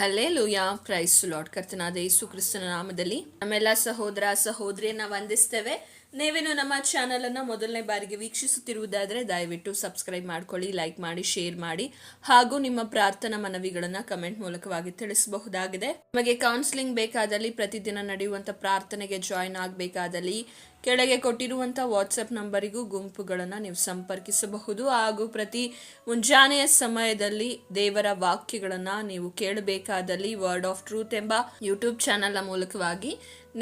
ಹಲೇ ಲೂಯಾ price lord ಕರ್ತನಾದ ಯೇಸು ಕ್ರಿಸ್ತನ ನಾಮದಲ್ಲಿ ನಮ್ಮೆಲ್ಲ ಸಹೋದರ ಸಹೋದರಿಯನ್ನ ವಂದಿಸ್ತೇವೆ. ನೀವೇನು ನಮ್ಮ ಚಾನಲ್ ಅನ್ನ ಮೊದಲನೇ ಬಾರಿಗೆ ವೀಕ್ಷಿಸುತ್ತಿರುವುದಾದ್ರೆ ದಯವಿಟ್ಟು ಸಬ್ಸ್ಕ್ರೈಬ್ ಮಾಡ್ಕೊಳ್ಳಿ ಲೈಕ್ ಮಾಡಿ ಶೇರ್ ಮಾಡಿ, ಹಾಗೂ ನಿಮ್ಮ ಪ್ರಾರ್ಥನಾ ಮನವಿಗಳನ್ನ ಕಮೆಂಟ್ ಮೂಲಕವಾಗಿ ತಿಳಿಸಬಹುದಾಗಿದೆ. ನಿಮಗೆ ಕೌನ್ಸಿಲಿಂಗ್ ಬೇಕಾದಲ್ಲಿ ಪ್ರತಿದಿನ ನಡೆಯುವಂತ ಪ್ರಾರ್ಥನೆಗೆ ಜಾಯಿನ್ ಆಗಬೇಕಾದಲ್ಲಿ ಕೆಳಗೆ ಕೊಟ್ಟಿರುವಂಥ ವಾಟ್ಸಪ್ ನಂಬರಿಗೂ ಗುಂಪುಗಳನ್ನು ನೀವು ಸಂಪರ್ಕಿಸಬಹುದು. ಹಾಗೂ ಪ್ರತಿ ಮುಂಜಾನೆಯ ಸಮಯದಲ್ಲಿ ದೇವರ ವಾಕ್ಯಗಳನ್ನು ನೀವು ಕೇಳಬೇಕಾದಲ್ಲಿ ವರ್ಡ್ ಆಫ್ ಟ್ರೂತ್ ಎಂಬ ಯೂಟ್ಯೂಬ್ ಚಾನೆಲ್ನ ಮೂಲಕವಾಗಿ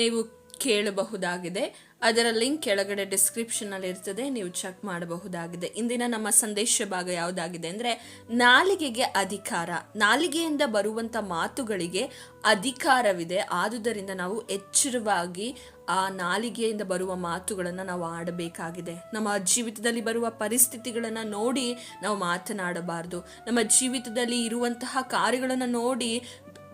ನೀವು ಕೇಳಬಹುದಾಗಿದೆ. ಅದರ ಲಿಂಕ್ ಕೆಳಗಡೆ ಡಿಸ್ಕ್ರಿಪ್ಷನ್ ಅಲ್ಲಿ ಇರ್ತದೆ, ನೀವು ಚೆಕ್ ಮಾಡಬಹುದಾಗಿದೆ. ಇಂದಿನ ನಮ್ಮ ಸಂದೇಶ ಭಾಗ ಯಾವುದಾಗಿದೆ ಅಂದ್ರೆ, ನಾಲಿಗೆಗೆ ಅಧಿಕಾರ. ನಾಲಿಗೆಯಿಂದ ಬರುವಂತ ಮಾತುಗಳಿಗೆ ಅಧಿಕಾರವಿದೆ. ಆದುದರಿಂದ ನಾವು ಎಚ್ಚರವಾಗಿ ಆ ನಾಲಿಗೆಯಿಂದ ಬರುವ ಮಾತುಗಳನ್ನು ನಾವು ಆಡಬೇಕಾಗಿದೆ. ನಮ್ಮ ಜೀವಿತದಲ್ಲಿ ಬರುವ ಪರಿಸ್ಥಿತಿಗಳನ್ನು ನೋಡಿ ನಾವು ಮಾತನಾಡಬಾರ್ದು. ನಮ್ಮ ಜೀವಿತದಲ್ಲಿ ಇರುವಂತಹ ಕಾರ್ಯಗಳನ್ನು ನೋಡಿ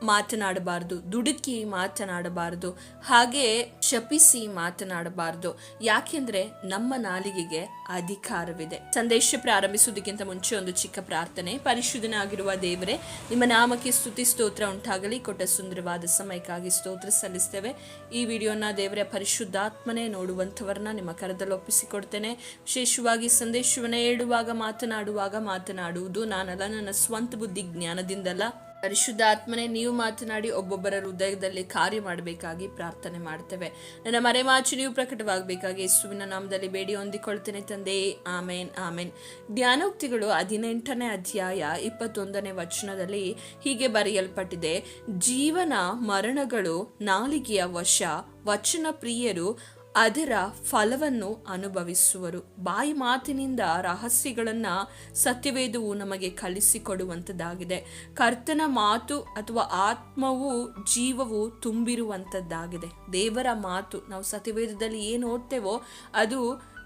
ಮಾತನಾಡಬಾರ್ದು, ದುಡುಕಿ ಮಾತನಾಡಬಾರ್ದು, ಹಾಗೆ ಶಪಿಸಿ ಮಾತನಾಡಬಾರ್ದು. ಯಾಕೆಂದ್ರೆ ನಮ್ಮ ನಾಲಿಗೆಗೆ ಅಧಿಕಾರವಿದೆ. ಸಂದೇಶ ಪ್ರಾರಂಭಿಸುವುದಕ್ಕಿಂತ ಮುಂಚೆ ಒಂದು ಚಿಕ್ಕ ಪ್ರಾರ್ಥನೆ. ಪರಿಶುದ್ಧನಾಗಿರುವ ದೇವರೇ, ನಿಮ್ಮ ನಾಮಕ್ಕೆ ಸ್ತುತಿ, ಸ್ತೋತ್ರ ಉಂಟಾಗಲಿ. ಕೊಟ್ಟ ಸುಂದರವಾದ ಸಮಯಕ್ಕಾಗಿ ಸ್ತೋತ್ರ ಸಲ್ಲಿಸ್ತೇವೆ. ಈ ವಿಡಿಯೋನ ದೇವರ, ಪರಿಶುದ್ಧಾತ್ಮನೇ ನೋಡುವಂಥವರನ್ನ ನಿಮ್ಮ ಕರದಲ್ಲಿ ಒಪ್ಪಿಸಿಕೊಡ್ತೇನೆ. ವಿಶೇಷವಾಗಿ ಸಂದೇಶವನ್ನ ಹೇಳುವಾಗ, ಮಾತನಾಡುವಾಗ ಮಾತನಾಡುವುದು. ನಾನಲ್ಲ, ನನ್ನ ಸ್ವಂತ ಬುದ್ಧಿ ಜ್ಞಾನದಿಂದಲ್ಲ. ಪರಿಶುದ್ಧಾತ್ಮನೆ ನೀವು ಮಾತನಾಡಿ ಒಬ್ಬೊಬ್ಬರ ಹೃದಯದಲ್ಲಿ ಕಾರ್ಯ ಮಾಡಬೇಕಾಗಿ ಪ್ರಾರ್ಥನೆ ಮಾಡ್ತೇವೆ. ನನ್ನ ಮರೆಮಾಚಿ ನೀವು ಪ್ರಕಟವಾಗಬೇಕಾಗಿ ಯೇಸುವಿನ ನಾಮದಲ್ಲಿ ಬೇಡಿ ಹೊಂದಿಕೊಳ್ತೇನೆ ತಂದೆ. ಆಮೇನ್ ಆಮೇನ್. ಜ್ಞಾನೋಕ್ತಿಗಳು ಹದಿನೆಂಟನೇ ಅಧ್ಯಾಯ ಇಪ್ಪತ್ತೊಂದನೇ ವಚನದಲ್ಲಿ ಹೀಗೆ ಬರೆಯಲ್ಪಟ್ಟಿದೆ. ಜೀವನ ಮರಣಗಳು ನಾಲಿಗೆಯ ವಶ, ವಚನ ಪ್ರಿಯರು ಅದರ ಫಲವನ್ನು ಅನುಭವಿಸುವರು. ಬಾಯಿ ಮಾತಿನಿಂದ ರಹಸ್ಯಗಳನ್ನು ಸತ್ಯವೇದವು ನಮಗೆ ಕಲಿಸಿಕೊಡುವಂಥದ್ದಾಗಿದೆ ಕರ್ತನ ಮಾತು ಅಥವಾ ಆತ್ಮವು ಜೀವವು ತುಂಬಿರುವಂಥದ್ದಾಗಿದೆ ದೇವರ ಮಾತು, ನಾವು ಸತ್ಯವೇದದಲ್ಲಿ ಏನು ಓದ್ತೇವೋ ಅದು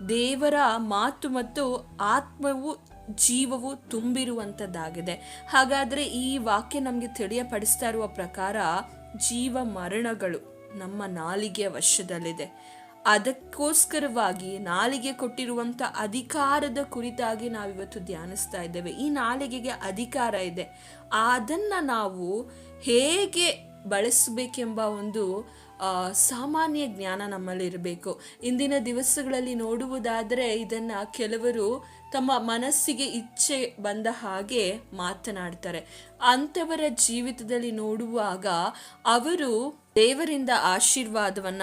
ದೇವರ ಮಾತು ಮತ್ತು ಆತ್ಮವು ಜೀವವು ತುಂಬಿರುವಂಥದ್ದಾಗಿದೆ ಹಾಗಾದರೆ ಈ ವಾಕ್ಯ ನಮಗೆ ತಿಳಿಯಪಡಿಸ್ತಾ ಇರುವ ಪ್ರಕಾರ ಜೀವ ಮರಣಗಳು ನಮ್ಮ ನಾಲಿಗೆಯ ವಶದಲ್ಲಿದೆ. ಅದಕ್ಕೋಸ್ಕರವಾಗಿ ನಾಲಿಗೆ ಕೊಟ್ಟಿರುವಂಥ ಅಧಿಕಾರದ ಕುರಿತಾಗಿ ನಾವಿವತ್ತು ಧ್ಯಾನಿಸ್ತಾ ಇದ್ದೇವೆ. ಈ ನಾಲಿಗೆಗೆ ಅಧಿಕಾರ ಇದೆ. ಅದನ್ನು ನಾವು ಹೇಗೆ ಬಳಸಬೇಕೆಂಬ ಒಂದು ಸಾಮಾನ್ಯ ಜ್ಞಾನ ನಮ್ಮಲ್ಲಿರಬೇಕು ಇಂದಿನ ದಿವಸಗಳಲ್ಲಿ ನೋಡುವುದಾದರೆ ಇದನ್ನು ಕೆಲವರು ತಮ್ಮ ಮನಸ್ಸಿಗೆ ಇಚ್ಛೆ ಬಂದ ಹಾಗೆ ಮಾತನಾಡ್ತಾರೆ. ಅಂಥವರ ಜೀವಿತದಲ್ಲಿ ನೋಡುವಾಗ ಅವರು ದೇವರಿಂದ ಆಶೀರ್ವಾದವನ್ನ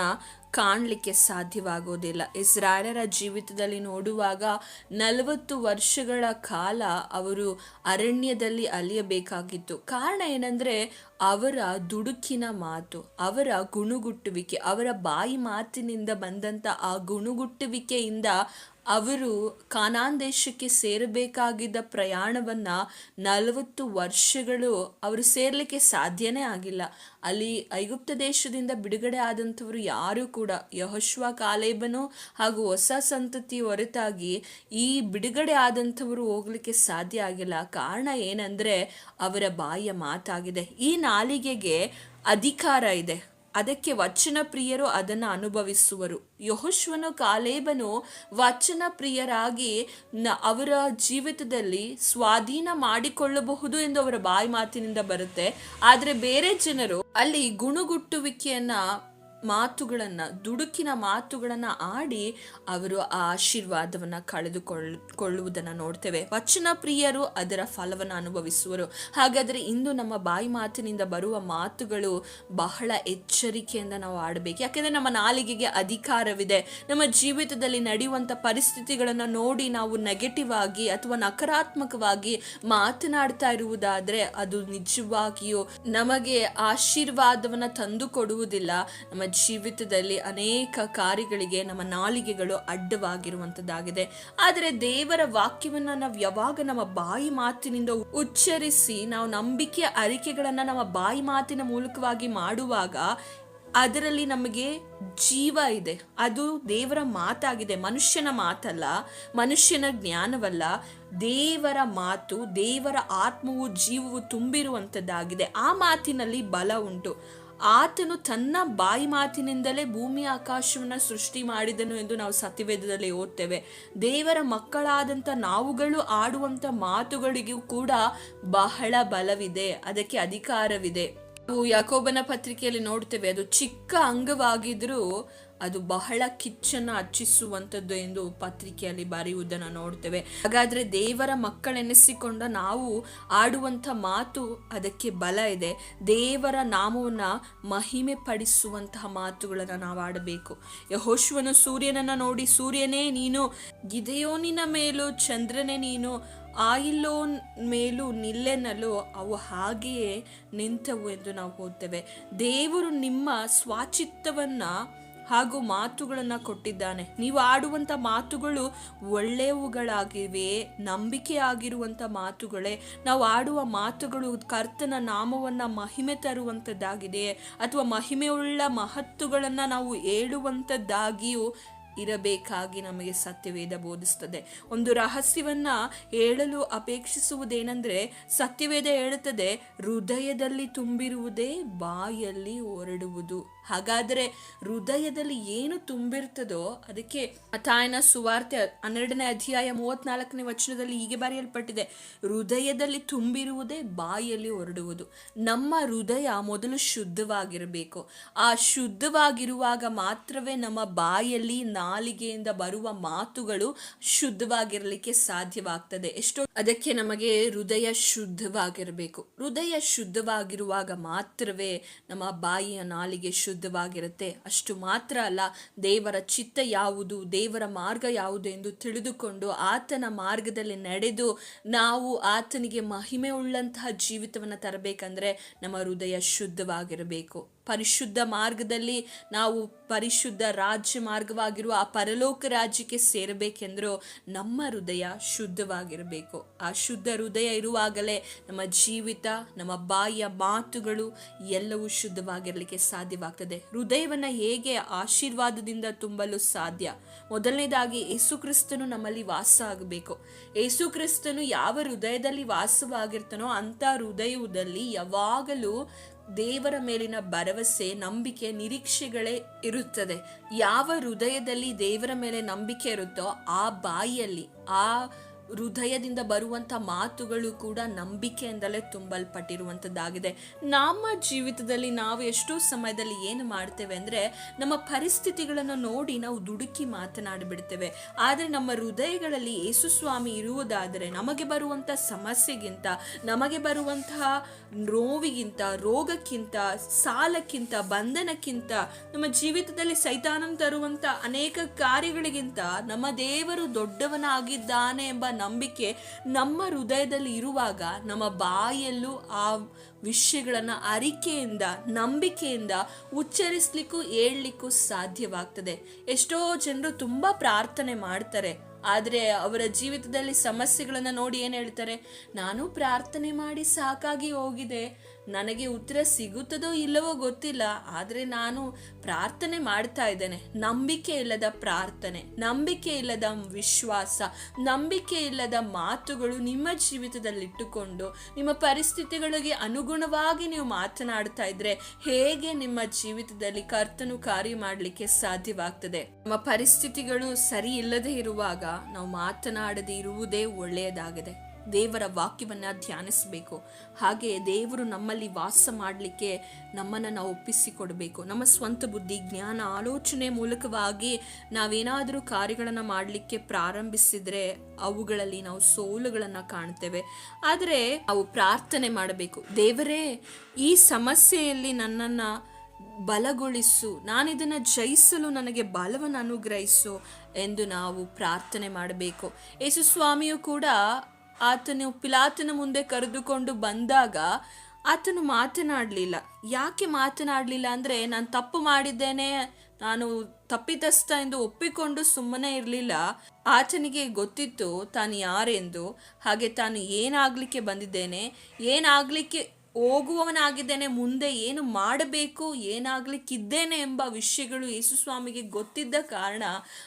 ಕಾಣಲಿಕ್ಕೆ ಸಾಧ್ಯವಾಗೋದಿಲ್ಲ. ಇಸ್ರಾಯೇಲರ ಜೀವಿತದಲ್ಲಿ ನೋಡುವಾಗ ನಲವತ್ತು ವರ್ಷಗಳ ಕಾಲ ಅವರು ಅರಣ್ಯದಲ್ಲಿ ಅಲಿಯಬೇಕಾಗಿತ್ತು. ಕಾರಣ ಏನಂದರೆ ಅವರ ದುಡುಕಿನ ಮಾತು, ಅವರ ಗುಣುಗುಟ್ಟುವಿಕೆ, ಅವರ ಬಾಯಿ ಮಾತಿನಿಂದ ಬಂದಂಥ ಆ ಗುಣುಗುಟ್ಟುವಿಕೆಯಿಂದ ಅವರು ಕಾನಾನ್ ದೇಶಕ್ಕೆ ಸೇರಬೇಕಾಗಿದ್ದ ಪ್ರಯಾಣವನ್ನು ನಲವತ್ತು ವರ್ಷಗಳು ಅವರು ಸೇರಲಿಕ್ಕೆ ಸಾಧ್ಯನೇ ಆಗಿಲ್ಲ. ಅಲ್ಲಿ ಐಗುಪ್ತ ದೇಶದಿಂದ ಬಿಡುಗಡೆ ಆದಂಥವರು ಯಾರೂ ಕೂಡ, ಯಹಶ್ವ ಕಾಲೇಬನು ಹಾಗೂ ಹೊಸ ಸಂತತಿ ಹೊರತಾಗಿ ಈ ಬಿಡುಗಡೆ ಆದಂಥವರು ಹೋಗಲಿಕ್ಕೆ ಸಾಧ್ಯ ಆಗಿಲ್ಲ. ಕಾರಣ ಏನಂದರೆ ಅವರ ಬಾಯಿಯ ಮಾತಾಗಿದೆ. ಈ ನಾಲಿಗೆಗೆ ಅಧಿಕಾರ ಇದೆ. ಅದಕ್ಕೆ ವಚನ ಪ್ರಿಯರು ಅದನ್ನು ಅನುಭವಿಸುವರು. ಯಹೋಶ್ವನು ಕಾಲೇಬನು ವಚನ ಪ್ರಿಯರಾಗಿ ಅವರ ಜೀವಿತದಲ್ಲಿ ಸ್ವಾಧೀನ ಮಾಡಿಕೊಳ್ಳಬಹುದು ಎಂದು ಅವರ ಬಾಯಿ ಮಾತಿನಿಂದ ಬರುತ್ತೆ. ಆದರೆ ಬೇರೆ ಜನರು ಅಲ್ಲಿ ಗುಣಗುಟ್ಟುವಿಕೆಯನ್ನ ಮಾತುಗಳನ್ನ, ದುಡುಕಿನ ಮಾತುಗಳನ್ನ ಆಡಿ ಅವರು ಆ ಆಶೀರ್ವಾದವನ್ನ ಕಳೆದುಕೊಳ್ಳುವುದನ್ನ ನೋಡ್ತೇವೆ. ವಚನ ಪ್ರಿಯರು ಅದರ ಫಲವನ್ನು ಅನುಭವಿಸುವರು. ಹಾಗಾದ್ರೆ ಇಂದು ನಮ್ಮ ಬಾಯಿ ಮಾತಿನಿಂದ ಬರುವ ಮಾತುಗಳು ಬಹಳ ಎಚ್ಚರಿಕೆಯಿಂದ ನಾವು ಆಡಬೇಕು. ಯಾಕೆಂದ್ರೆ ನಮ್ಮ ನಾಲಿಗೆಗೆ ಅಧಿಕಾರವಿದೆ. ನಮ್ಮ ಜೀವಿತದಲ್ಲಿ ನಡೆಯುವಂತ ಪರಿಸ್ಥಿತಿಗಳನ್ನ ನೋಡಿ ನಾವು ನೆಗೆಟಿವ್ ಆಗಿ ಅಥವಾ ನಕಾರಾತ್ಮಕವಾಗಿ ಮಾತನಾಡ್ತಾ ಇರುವುದಾದ್ರೆ ಅದು ನಿಜವಾಗಿಯೂ ನಮಗೆ ಆಶೀರ್ವಾದವನ್ನ ತಂದು ಕೊಡುವುದಿಲ್ಲ ನಮ್ಮ ಜೀವಿತದಲ್ಲಿ ಅನೇಕ ಕಾರ್ಯಗಳಿಗೆ ನಮ್ಮ ನಾಲಿಗೆಗಳು ಅಡ್ಡವಾಗಿರುವಂಥದ್ದಾಗಿದೆ. ಆದರೆ ದೇವರ ವಾಕ್ಯವನ್ನು ನಾವು ಯಾವಾಗ ನಮ್ಮ ಬಾಯಿ ಮಾತಿನಿಂದ ಉಚ್ಚರಿಸಿ, ನಾವು ನಂಬಿಕೆಯ ಅರಿಕೆಗಳನ್ನು ನಮ್ಮ ಬಾಯಿ ಮಾತಿನ ಮೂಲಕವಾಗಿ ಮಾಡುವಾಗ ಅದರಲ್ಲಿ ನಮಗೆ ಜೀವ ಇದೆ. ಅದು ದೇವರ ಮಾತಾಗಿದೆ. ಮನುಷ್ಯನ ಮಾತಲ್ಲ, ಮನುಷ್ಯನ ಜ್ಞಾನವಲ್ಲ. ದೇವರ ಮಾತು, ದೇವರ ಆತ್ಮವು, ಜೀವವು ತುಂಬಿರುವಂಥದ್ದಾಗಿದೆ. ಆ ಮಾತಿನಲ್ಲಿ ಬಲ ಉಂಟು. ಆತನು ತನ್ನ ಬಾಯಿ ಮಾತಿನಿಂದಲೇ ಭೂಮಿ ಆಕಾಶವನ್ನು ಸೃಷ್ಟಿ ಮಾಡಿದನು ಎಂದು ನಾವು ಸತಿವೇದದಲ್ಲಿ ಓದ್ತೇವೆ. ದೇವರ ಮಕ್ಕಳಾದಂಥ ನಾವುಗಳು ಆಡುವಂಥ ಮಾತುಗಳಿಗೂ ಕೂಡ ಬಹಳ ಬಲವಿದೆ. ಅದಕ್ಕೆ ಅಧಿಕಾರವಿದೆ. ನಾವು ಯಾಕೋಬನ ಪತ್ರಿಕೆಯಲ್ಲಿ ನೋಡ್ತೇವೆ, ಅದು ಚಿಕ್ಕ ಅಂಗವಾಗಿದ್ರೂ ಅದು ಬಹಳ ಕಿಚ್ಚನ್ನು ಹಚ್ಚಿಸುವಂಥದ್ದು ಎಂದು ಪತ್ರಿಕೆಯಲ್ಲಿ ಬರೆಯುವುದನ್ನು ನೋಡ್ತೇವೆ. ಹಾಗಾದ್ರೆ ದೇವರ ಮಕ್ಕಳೆನಿಸಿಕೊಂಡ ನಾವು ಆಡುವಂಥ ಮಾತು ಅದಕ್ಕೆ ಬಲ ಇದೆ. ದೇವರ ನಾಮವನ್ನು ಮಹಿಮೆ ಪಡಿಸುವಂತಹ ಮಾತುಗಳನ್ನು ನಾವು ಆಡಬೇಕು. ಯಹೋಶುವನು ಸೂರ್ಯನನ್ನು ನೋಡಿ, ಸೂರ್ಯನೇ ನೀನು, ಗಿದೆಯೋನಿನ ಮೇಲೂ ಚಂದ್ರನೇ ನೀನು, ಆಯಿಲೋನ್ ಮೇಲೂ ನಿಲ್ಲೆನಲು ಅವು ಹಾಗೆಯೇ ನಿಂತವು ಎಂದು ನಾವು ಓದ್ತೇವೆ. ದೇವರು ನಿಮ್ಮ ಸ್ವಾಚಿತ್ತವನ್ನ ಹಾಗೂ ಮಾತುಗಳನ್ನು ಕೊಟ್ಟಿದ್ದಾನೆ. ನೀವು ಆಡುವಂಥ ಮಾತುಗಳು ಒಳ್ಳೆಯವುಗಳಾಗಿವೆ ನಂಬಿಕೆ ಆಗಿರುವಂಥ ಮಾತುಗಳೇ. ನಾವು ಆಡುವ ಮಾತುಗಳು ಕರ್ತನ ನಾಮವನ್ನು ಮಹಿಮೆ ತರುವಂಥದ್ದಾಗಿದೆ ಅಥವಾ ಮಹಿಮೆಯುಳ್ಳ ಮಹತ್ತುಗಳನ್ನು ನಾವು ಹೇಳುವಂಥದ್ದಾಗಿಯೂ ಇರಬೇಕಾಗಿ ನಮಗೆ ಸತ್ಯವೇದ ಬೋಧಿಸ್ತದೆ ಒಂದು ರಹಸ್ಯವನ್ನ ಹೇಳಲು ಅಪೇಕ್ಷಿಸುವುದೇನೆಂದರೆ, ಸತ್ಯವೇದ ಹೇಳುತ್ತದೆ, ಹೃದಯದಲ್ಲಿ ತುಂಬಿರುವುದೇ ಬಾಯಲ್ಲಿ ಹೊರಡುವುದು ಹಾಗಾದರೆ ಹೃದಯದಲ್ಲಿ ಏನು ತುಂಬಿರ್ತದೋ ಅದಕ್ಕೆ ತಾಯನ ಸುವಾರ್ತೆ ಹನ್ನೆರಡನೇ ಅಧ್ಯಾಯ ಮೂವತ್ನಾಲ್ಕನೇ ವಚನದಲ್ಲಿ ಹೀಗೆ ಬರೆಯಲ್ಪಟ್ಟಿದೆ. ಹೃದಯದಲ್ಲಿ ತುಂಬಿರುವುದೇ ಬಾಯಲ್ಲಿ ಹೊರಡುವುದು. ನಮ್ಮ ಹೃದಯ ಮೊದಲು ಶುದ್ಧವಾಗಿರಬೇಕು. ಆ ಶುದ್ಧವಾಗಿರುವಾಗ ಮಾತ್ರವೇ ನಮ್ಮ ಬಾಯಲ್ಲಿ ನಾಲಿಗೆಯಿಂದ ಬರುವ ಮಾತುಗಳು ಶುದ್ಧವಾಗಿರಲಿಕ್ಕೆ ಸಾಧ್ಯವಾಗ್ತದೆ. ಎಷ್ಟೋ ಅದಕ್ಕೆ ನಮಗೆ ಹೃದಯ ಶುದ್ಧವಾಗಿರಬೇಕು. ಹೃದಯ ಶುದ್ಧವಾಗಿರುವಾಗ ಮಾತ್ರವೇ ನಮ್ಮ ಬಾಯಿಯ ನಾಲಿಗೆ ಶುದ್ಧವಾಗಿರುತ್ತೆ ಅಷ್ಟು ಮಾತ್ರ ಅಲ್ಲ, ದೇವರ ಚಿತ್ತ ಯಾವುದು, ದೇವರ ಮಾರ್ಗ ಯಾವುದು ಎಂದು ತಿಳಿದುಕೊಂಡು ಆತನ ಮಾರ್ಗದಲ್ಲಿ ನಡೆದು ನಾವು ಆತನಿಗೆ ಮಹಿಮೆ ಉಳ್ಳಂತಹ ಜೀವಿತವನ್ನು ತರಬೇಕಂದ್ರೆ ನಮ್ಮ ಹೃದಯ ಶುದ್ಧವಾಗಿರಬೇಕು. ಪರಿಶುದ್ಧ ಮಾರ್ಗದಲ್ಲಿ ನಾವು ಪರಿಶುದ್ಧ ರಾಜ್ಯ ಮಾರ್ಗವಾಗಿರುವ ಆ ಪರಲೋಕ ರಾಜ್ಯಕ್ಕೆ ಸೇರಬೇಕೆಂದರೂ ನಮ್ಮ ಹೃದಯ ಶುದ್ಧವಾಗಿರಬೇಕು. ಆ ಶುದ್ಧ ಹೃದಯ ಇರುವಾಗಲೇ ನಮ್ಮ ಜೀವಿತ, ನಮ್ಮ ಬಾಯಿಯ ಮಾತುಗಳು ಎಲ್ಲವೂ ಶುದ್ಧವಾಗಿರಲಿಕ್ಕೆ ಸಾಧ್ಯವಾಗ್ತದೆ. ಹೃದಯವನ್ನು ಹೇಗೆ ಆಶೀರ್ವಾದದಿಂದ ತುಂಬಲು ಸಾಧ್ಯ? ಮೊದಲನೇದಾಗಿ ಯೇಸುಕ್ರಿಸ್ತನು ನಮ್ಮಲ್ಲಿ ವಾಸ ಆಗಬೇಕು. ಯೇಸುಕ್ರಿಸ್ತನು ಯಾವ ಹೃದಯದಲ್ಲಿ ವಾಸವಾಗಿರ್ತಾನೋ ಅಂಥ ಹೃದಯದಲ್ಲಿ ಯಾವಾಗಲೂ ದೇವರ ಮೇಲಿನ ಭರವಸೆ, ನಂಬಿಕೆ, ನಿರೀಕ್ಷೆಗಳೇ ಇರುತ್ತದೆ. ಯಾವ ಹೃದಯದಲ್ಲಿ ದೇವರ ಮೇಲೆ ನಂಬಿಕೆ ಇರುತ್ತೋ ಆ ಬಾಯಿಯಲ್ಲಿ, ಆ ಹೃದಯದಿಂದ ಬರುವಂಥ ಮಾತುಗಳು ಕೂಡ ನಂಬಿಕೆಯಿಂದಲೇ ತುಂಬಲ್ಪಟ್ಟಿರುವಂಥದ್ದಾಗಿದೆ. ನಮ್ಮ ಜೀವಿತದಲ್ಲಿ ನಾವು ಎಷ್ಟೋ ಸಮಯದಲ್ಲಿ ಏನು ಮಾಡ್ತೇವೆ ಅಂದರೆ, ನಮ್ಮ ಪರಿಸ್ಥಿತಿಗಳನ್ನು ನೋಡಿ ನಾವು ದುಡುಕಿ ಮಾತನಾಡಿಬಿಡ್ತೇವೆ. ಆದರೆ ನಮ್ಮ ಹೃದಯಗಳಲ್ಲಿ ಯೇಸು ಸ್ವಾಮಿ ಇರುವುದಾದರೆ, ನಮಗೆ ಬರುವಂಥ ಸಮಸ್ಯೆಗಿಂತ, ನಮಗೆ ಬರುವಂತಹ ನೋವಿಗಿಂತ, ರೋಗಕ್ಕಿಂತ, ಸಾಲಕ್ಕಿಂತ, ಬಂಧನಕ್ಕಿಂತ, ನಮ್ಮ ಜೀವಿತದಲ್ಲಿ ಸೈತಾನಂ ತರುವಂಥ ಅನೇಕ ಕಾರ್ಯಗಳಿಗಿಂತ ನಮ್ಮ ದೇವರು ದೊಡ್ಡವನಾಗಿದ್ದಾನೆ ಎಂಬ ನಂಬಿಕೆ ನಮ್ಮ ಹೃದಯದಲ್ಲಿ ಇರುವಾಗ ನಮ್ಮ ಬಾಯಲ್ಲೂ ಆ ವಿಷಯಗಳನ್ನು ಅರಿಕೆಯಿಂದ, ನಂಬಿಕೆಯಿಂದ ಉಚ್ಚರಿಸ್ಲಿಕ್ಕೂ ಹೇಳಲಿಕ್ಕೂ ಸಾಧ್ಯವಾಗ್ತದೆ. ಎಷ್ಟೋ ಜನರು ತುಂಬ ಪ್ರಾರ್ಥನೆ ಮಾಡ್ತಾರೆ. ಆದರೆ ಅವರ ಜೀವಿತದಲ್ಲಿ ಸಮಸ್ಯೆಗಳನ್ನು ನೋಡಿ ಏನು ಹೇಳ್ತಾರೆ? ನಾನು ಪ್ರಾರ್ಥನೆ ಮಾಡಿ ಸಾಕಾಗಿ ಹೋಗಿದೆ. ನನಗೆ ಉತ್ತರ ಸಿಗುತ್ತದೋ ಇಲ್ಲವೋ ಗೊತ್ತಿಲ್ಲ, ಆದರೆ ನಾನು ಪ್ರಾರ್ಥನೆ ಮಾಡ್ತಾ ಇದ್ದೇನೆ. ನಂಬಿಕೆ ಇಲ್ಲದ ಪ್ರಾರ್ಥನೆ, ನಂಬಿಕೆ ಇಲ್ಲದ ವಿಶ್ವಾಸ, ನಂಬಿಕೆ ಇಲ್ಲದ ಮಾತುಗಳು ನಿಮ್ಮ ಜೀವಿತದಲ್ಲಿಟ್ಟುಕೊಂಡು, ನಿಮ್ಮ ಪರಿಸ್ಥಿತಿಗಳಿಗೆ ಅನುಗುಣವಾಗಿ ನೀವು ಮಾತನಾಡ್ತಾ ಇದ್ರೆ ಹೇಗೆ ನಿಮ್ಮ ಜೀವಿತದಲ್ಲಿ ಕರ್ತನು ಕಾರ್ಯ ಮಾಡಲಿಕ್ಕೆ ಸಾಧ್ಯವಾಗ್ತದೆ? ನಮ್ಮ ಪರಿಸ್ಥಿತಿಗಳು ಸರಿ ಇಲ್ಲದೆ ಇರುವಾಗ ನಾವು ಮಾತನಾಡದೇ ಇರುವುದೇ ಒಳ್ಳೆಯದಾಗಿದೆ. ದೇವರ ವಾಕ್ಯವನ್ನು ಧ್ಯಾನಿಸಬೇಕು. ಹಾಗೆ ದೇವರು ನಮ್ಮಲ್ಲಿ ವಾಸ ಮಾಡಲಿಕ್ಕೆ ನಮ್ಮನ್ನು ನಾವು ಒಪ್ಪಿಸಿಕೊಡಬೇಕು. ನಮ್ಮ ಸ್ವಂತ ಬುದ್ಧಿ, ಜ್ಞಾನ, ಆಲೋಚನೆ ಮೂಲಕವಾಗಿ ನಾವೇನಾದರೂ ಕಾರ್ಯಗಳನ್ನು ಮಾಡಲಿಕ್ಕೆ ಪ್ರಾರಂಭಿಸಿದರೆ ಅವುಗಳಲ್ಲಿ ನಾವು ಸೋಲುಗಳನ್ನು ಕಾಣ್ತೇವೆ. ಆದರೆ ನಾವು ಪ್ರಾರ್ಥನೆ ಮಾಡಬೇಕು. ದೇವರೇ, ಈ ಸಮಸ್ಯೆಯಲ್ಲಿ ನನ್ನನ್ನು ಬಲಗೊಳಿಸು. ನಾನಿದನ್ನು ಜಯಿಸಲು ನನಗೆ ಬಲವನ್ನು ಅನುಗ್ರಹಿಸು ಎಂದು ನಾವು ಪ್ರಾರ್ಥನೆ ಮಾಡಬೇಕು. ಯೇಸು ಸ್ವಾಮಿಯು ಕೂಡ ಆತನು ಪಿಲಾತನ ಮುಂದೆ ಕರೆದುಕೊಂಡು ಬಂದಾಗ ಆತನು ಮಾತನಾಡಲಿಲ್ಲ. ಯಾಕೆ ಮಾತನಾಡಲಿಲ್ಲ ಅಂದರೆ, ನಾನು ತಪ್ಪು ಮಾಡಿದ್ದೇನೆ, ನಾನು ತಪ್ಪಿತಸ್ಥ ಎಂದು ಒಪ್ಪಿಕೊಂಡು ಸುಮ್ಮನೆ ಇರಲಿಲ್ಲ. ಆತನಿಗೆ ಗೊತ್ತಿತ್ತು ತಾನು ಯಾರೆಂದು, ಹಾಗೆ ತಾನು ಏನಾಗಲಿಕ್ಕೆ ಬಂದಿದ್ದೇನೆ, ಏನಾಗಲಿಕ್ಕೆ ಹೋಗುವವನಾಗಿದ್ದೇನೆ, ಮುಂದೆ ಏನು ಮಾಡಬೇಕು, ಏನಾಗಲಿಕ್ಕಿದ್ದೇನೆ ಎಂಬ ವಿಷಯಗಳು ಯೇಸು ಸ್ವಾಮಿಗೆ ಗೊತ್ತಿದ್ದ ಕಾರಣ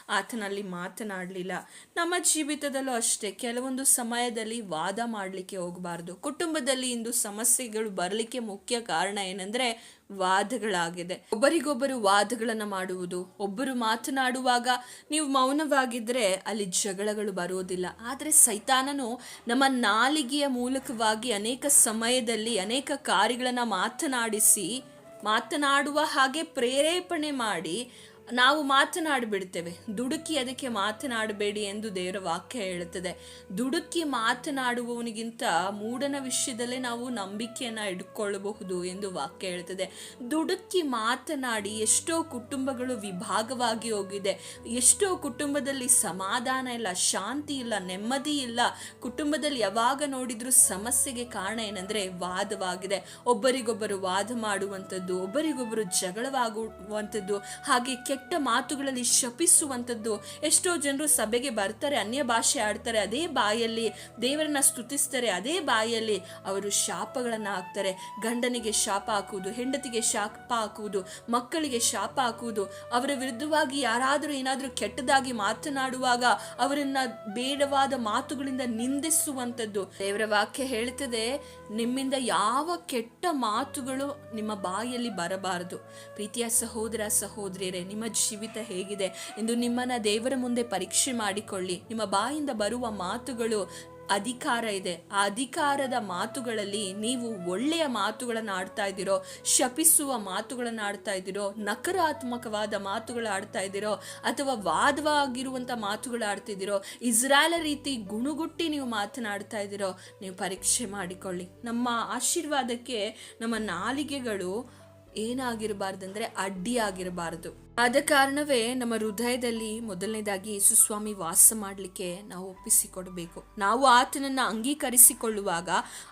ಆತನಲ್ಲಿ ಮಾತನಾಡಲಿಲ್ಲ. ನಮ್ಮ ಜೀವಿತದಲ್ಲೂ ಅಷ್ಟೇ, ಕೆಲವೊಂದು ಸಮಯದಲ್ಲಿ ವಾದ ಮಾಡಲಿಕ್ಕೆ ಹೋಗಬಾರ್ದು. ಕುಟುಂಬದಲ್ಲಿ ಇಂದು ಸಮಸ್ಯೆಗಳು ಬರಲಿಕ್ಕೆ ಮುಖ್ಯ ಕಾರಣ ಏನಂದ್ರೆ ವಾದಗಳಾಗಿದೆ. ಒಬ್ಬರಿಗೊಬ್ಬರು ವಾದಗಳನ್ನ ಮಾಡುವುದು, ಒಬ್ಬರು ಮಾತನಾಡುವಾಗ ನೀವು ಮೌನವಾಗಿದ್ರೆ ಅಲ್ಲಿ ಜಗಳಗಳು ಬರೋದಿಲ್ಲ. ಆದರೆ ಸೈತಾನನು ನಮ್ಮ ನಾಲಿಗೆಯ ಮೂಲಕವಾಗಿ ಅನೇಕ ಸಮಯದಲ್ಲಿ ಅನೇಕ ಕಾರ್ಯಗಳನ್ನ ಮಾತನಾಡಿಸಿ, ಮಾತನಾಡುವ ಹಾಗೆ ಪ್ರೇರೇಪಣೆ ಮಾಡಿ ನಾವು ಮಾತನಾಡಿಬಿಡ್ತೇವೆ ದುಡುಕಿ ಅದಕ್ಕೆ ಮಾತನಾಡಬೇಡಿ ಎಂದು ದೇವರ ವಾಕ್ಯ ಹೇಳುತ್ತದೆ. ದುಡುಕಿ ಮಾತನಾಡುವವನಿಗಿಂತ ಮೂಢನ ವಿಷಯದಲ್ಲೇ ನಾವು ನಂಬಿಕೆಯನ್ನು ಇಟ್ಕೊಳ್ಳಬಹುದು ಎಂದು ವಾಕ್ಯ ಹೇಳುತ್ತದೆ. ದುಡುಕಿ ಮಾತನಾಡಿ ಎಷ್ಟೋ ಕುಟುಂಬಗಳು ವಿಭಾಗವಾಗಿ ಹೋಗಿದೆ. ಎಷ್ಟೋ ಕುಟುಂಬದಲ್ಲಿ ಸಮಾಧಾನ ಇಲ್ಲ, ಶಾಂತಿ ಇಲ್ಲ, ನೆಮ್ಮದಿ ಇಲ್ಲ. ಕುಟುಂಬದಲ್ಲಿ ಯಾವಾಗ ನೋಡಿದ್ರೂ ಸಮಸ್ಯೆಗೆ ಕಾರಣ ಏನಂದ್ರೆ ವಾದವಾಗಿದೆ. ಒಬ್ಬರಿಗೊಬ್ಬರು ವಾದ ಮಾಡುವಂಥದ್ದು, ಒಬ್ಬರಿಗೊಬ್ಬರು ಜಗಳವಾಗುವಂಥದ್ದು. ಹಾಗೆ ಕೆಟ್ಟ ಮಾತುಗಳಲ್ಲಿ ಶಪಿಸುವಂಥದ್ದು. ಎಷ್ಟೋ ಜನರು ಸಭೆಗೆ ಬರ್ತಾರೆ, ಅನ್ಯ ಭಾಷೆ ಆಡ್ತಾರೆ, ಅದೇ ಬಾಯಲ್ಲಿ ದೇವರನ್ನ ಸ್ತುತಿಸ್ತಾರೆ, ಅದೇ ಬಾಯಲ್ಲಿ ಅವರು ಶಾಪಗಳನ್ನು ಹಾಕ್ತಾರೆ. ಗಂಡನಿಗೆ ಶಾಪ ಹಾಕುವುದು, ಹೆಂಡತಿಗೆ ಶಾಪ ಹಾಕುವುದು, ಮಕ್ಕಳಿಗೆ ಶಾಪ ಹಾಕುವುದು, ಅವರ ವಿರುದ್ಧವಾಗಿ ಯಾರಾದರೂ ಏನಾದರೂ ಕೆಟ್ಟದಾಗಿ ಮಾತನಾಡುವಾಗ ಅವರನ್ನ ಬೇಡವಾದ ಮಾತುಗಳಿಂದ ನಿಂದಿಸುವಂಥದ್ದು. ದೇವರ ವಾಕ್ಯ ಹೇಳ್ತದೆ ನಿಮ್ಮಿಂದ ಯಾವ ಕೆಟ್ಟ ಮಾತುಗಳು ನಿಮ್ಮ ಬಾಯಲ್ಲಿ ಬರಬಾರದು. ಪ್ರೀತಿಯ ಸಹೋದರ, ಸಹೋದರಿಯರೇ, ನಿಮ್ಮ ಜೀವಿತ ಹೇಗಿದೆ ಎಂದು ನಿಮ್ಮನ್ನು ದೇವರ ಮುಂದೆ ಪರೀಕ್ಷೆ ಮಾಡಿಕೊಳ್ಳಿ. ನಿಮ್ಮ ಬಾಯಿಂದ ಬರುವ ಮಾತುಗಳು ಅಧಿಕಾರ ಇದೆ. ಆ ಅಧಿಕಾರದ ಮಾತುಗಳಲ್ಲಿ ನೀವು ಒಳ್ಳೆಯ ಮಾತುಗಳನ್ನು ಆಡ್ತಾ ಇದ್ದೀರೋ, ಶಪಿಸುವ ಮಾತುಗಳನ್ನು ಆಡ್ತಾ ಇದ್ದೀರೋ, ನಕಾರಾತ್ಮಕವಾದ ಮಾತುಗಳು ಆಡ್ತಾ ಇದ್ದೀರೋ, ಅಥವಾ ವಾದವಾಗಿರುವಂಥ ಮಾತುಗಳು ಆಡ್ತಿದ್ದೀರೋ ಇಸ್ರಾಯೇಲ ರೀತಿ ಗುಣಗುಟ್ಟಿ ನೀವು ಮಾತನಾಡ್ತಾ ಇದ್ದೀರೋ, ನೀವು ಪರೀಕ್ಷೆ ಮಾಡಿಕೊಳ್ಳಿ. ನಮ್ಮ ಆಶೀರ್ವಾದಕ್ಕೆ ನಮ್ಮ ನಾಲಿಗೆಗಳು ಏನಾಗಿರಬಾರ್ದಂದ್ರೆ ಅಡ್ಡಿಯಾಗಿರಬಾರದು ಆದ ಕಾರಣವೇ ನಮ್ಮ ಹೃದಯದಲ್ಲಿ ಮೊದಲನೇದಾಗಿ ಯೇಸುಸ್ವಾಮಿ ವಾಸ ಮಾಡಲಿಕ್ಕೆ ನಾವು ಒಪ್ಪಿಸಿಕೊಡಬೇಕು. ನಾವು ಆತನನ್ನು ಅಂಗೀಕರಿಸಿಕೊಳ್ಳುವಾಗ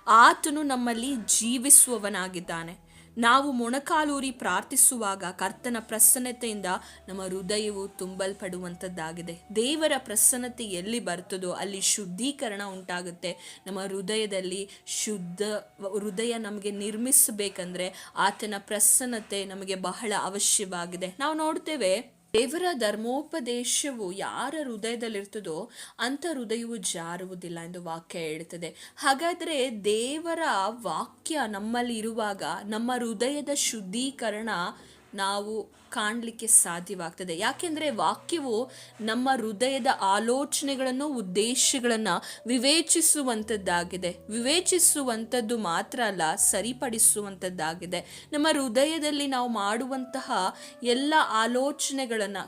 ಆತನು ನಮ್ಮಲ್ಲಿ ಜೀವಿಸುವವನಾಗಿದ್ದಾನೆ. ನಾವು ಮೊಣಕಾಲೂರಿ ಪ್ರಾರ್ಥಿಸುವಾಗ ಕರ್ತನ ಪ್ರಸನ್ನತೆಯಿಂದ ನಮ್ಮ ಹೃದಯವು ತುಂಬಲ್ಪಡುವಂಥದ್ದಾಗಿದೆ. ದೇವರ ಪ್ರಸನ್ನತೆ ಎಲ್ಲಿ ಬರ್ತದೋ ಅಲ್ಲಿ ಶುದ್ಧೀಕರಣ ಉಂಟಾಗುತ್ತೆ. ನಮ್ಮ ಹೃದಯದಲ್ಲಿ ಶುದ್ಧ, ಹೃದಯ ನಮಗೆ ನಿರ್ಮಿಸಬೇಕಂದ್ರೆ ಆತನ ಪ್ರಸನ್ನತೆ ನಮಗೆ ಬಹಳ ಅವಶ್ಯವಾಗಿದೆ. ನಾವು ನೋಡ್ತೇವೆ ದೇವರ ಧರ್ಮೋಪದೇಶವು ಯಾರ ಹೃದಯದಲ್ಲಿರ್ತದೋ ಅಂಥ ಹೃದಯವು ಜಾರುವುದಿಲ್ಲ ಎಂದು ವಾಕ್ಯ ಹೇಳ್ತದೆ ಹಾಗಾದರೆ ದೇವರ ವಾಕ್ಯ ನಮ್ಮಲ್ಲಿ ಇರುವಾಗ ನಮ್ಮ ಹೃದಯದ ಶುದ್ಧೀಕರಣ ನಾವು ಕಾಣಲಿಕ್ಕೆ ಸಾಧ್ಯವಾಗ್ತದೆ. ಯಾಕೆಂದರೆ ವಾಕ್ಯವು ನಮ್ಮ ಹೃದಯದ ಆಲೋಚನೆಗಳನ್ನು, ಉದ್ದೇಶಗಳನ್ನು ವಿವೇಚಿಸುವಂಥದ್ದಾಗಿದೆ ವಿವೇಚಿಸುವಂಥದ್ದು ಮಾತ್ರ ಅಲ್ಲ ಸರಿಪಡಿಸುವಂಥದ್ದಾಗಿದೆ ನಮ್ಮ ಹೃದಯದಲ್ಲಿ ನಾವು ಮಾಡುವಂತಹ ಎಲ್ಲ ಆಲೋಚನೆಗಳನ್ನು